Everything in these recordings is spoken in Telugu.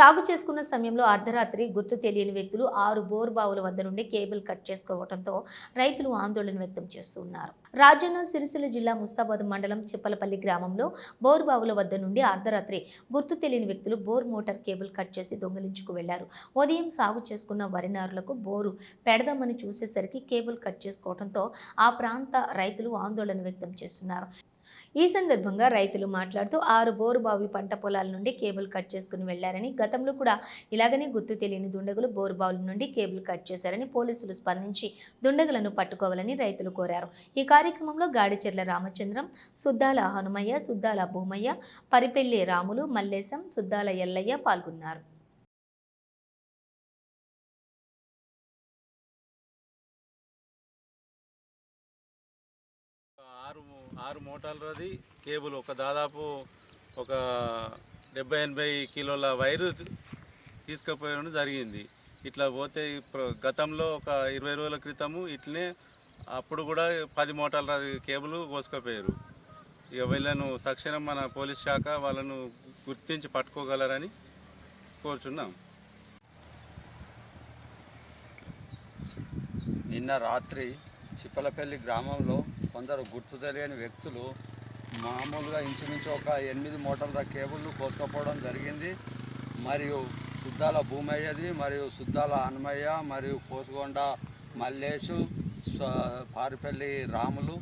సాగు చేసుకున్న సమయంలో అర్ధరాత్రి గుర్తు తెలియని వ్యక్తులు ఆరు బోర్ బావుల వద్ద నుండి కేబుల్ కట్ చేసుకోవడంతో రైతులు ఆందోళన వ్యక్తం చేస్తున్నారు. రాజన్న సిరిసిల్ల జిల్లా ముస్తాబాద్ మండలం చిప్పలపల్లి గ్రామంలో బోర్ బావుల వద్ద నుండి అర్ధరాత్రి గుర్తు తెలియని వ్యక్తులు బోర్ మోటార్ కేబుల్ కట్ చేసి దొంగిలించుకు వెళ్ళారు. ఉదయం సాగు చేసుకున్న వరినారులకు బోరు పెడదామని చూసేసరికి కేబుల్ కట్ చేసుకోవడంతో ఆ ప్రాంత రైతులు ఆందోళన వ్యక్తం చేస్తున్నారు. ఈ సందర్భంగా రైతులు మాట్లాడుతూ ఆరు బోరుబావి పంట పొలాల నుండి కేబుల్ కట్ చేసుకుని వెళ్ళారని గతంలో కూడా ఇలాగనే గుర్తు తెలియని దుండగులు బోరుబావుల నుండి కేబుల్ కట్ చేశారని పోలీసులు స్పందించి దుండగులను పట్టుకోవాలని రైతులు కోరారు. ఈ కార్యక్రమంలో గాడిచెర్ల రామచంద్రం సుద్దాల హనుమయ్య సుద్దాల భూమయ్య పరిపెల్లి రాములు మల్లేశం సుద్దాల ఎల్లయ్య పాల్గొన్నారు. ఆరు మోటార్లది కేబుల్ ఒక దాదాపు ఒక డెబ్బై ఎనభై కిలోల వైరు తీసుకుపోయడం జరిగింది. ఇట్లా పోతే ఇప్పుడు గతంలో ఒక ఇరవై రోజుల క్రితము ఇట్లనే అప్పుడు కూడా పది మోటార్ల కేబుల్ కోసుకుపోయారు. ఇక వీళ్ళను తక్షణం మన పోలీస్ శాఖ వాళ్ళను గుర్తించి పట్టుకోగలరని కోరుచున్నాం. నిన్న రాత్రి చిప్పలపల్లి గ్రామంలో కొందరు గుర్తు తెలియని వ్యక్తులు మామూలుగా ఇంచుమించు ఒక ఎనిమిది మోటార్ల కేబుల్ను కోసుకపోవడం జరిగింది. మరియు సుద్దాల భూమయ్యది మరియు సుద్దాల హనుమయ్య మరియు కోసుకొండ మల్లేషు స- పారిపల్లి రాములు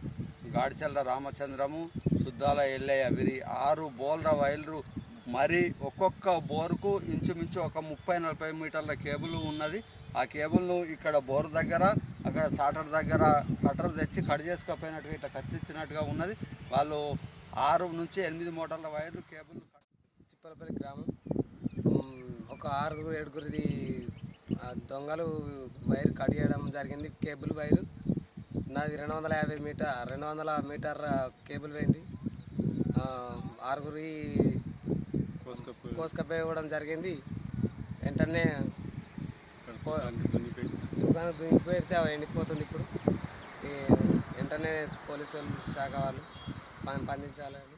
గాడిచెల్ల రామచంద్రము సుద్దాల ఎల్లయ్య వీరి ఆరు బోల్ర వైర్లు మరి ఒక్కొక్క బోరుకు ఇంచుమించు ఒక ముప్పై నలభై మీటర్ల కేబుల్ ఉన్నది. ఆ కేబుల్ను ఇక్కడ బోర్ దగ్గర అక్కడ స్టార్టర్ దగ్గర కట్టర్ తెచ్చి కట్ చేసుకోపోయినట్టుగా ఇట్లా కత్తిచ్చినట్టుగా ఉన్నది. వాళ్ళు ఆరు నుంచి ఎనిమిది మోటార్ల వైర్లు కేబుల్ చిప్పలపల్లి గ్రామం. ఒక ఆరుగురు ఏడుగురిది దొంగలు వైర్ కట్ చేయడం జరిగింది. Cable wire. నాది రెండు వందల యాభై మీటర్ రెండు వందల మీటర్ కేబుల్ పోయింది. ఆ, ఆరుగురి కోసుకపోయి కోసుకపోవడం జరిగింది. వెంటనే దుకాణం దుంగిపోయితే అవి ఎండిపోతుంది ఇప్పుడు. ఈ వెంటనే పోలీసు శాఖ వాళ్ళు పం- స్పందించాలని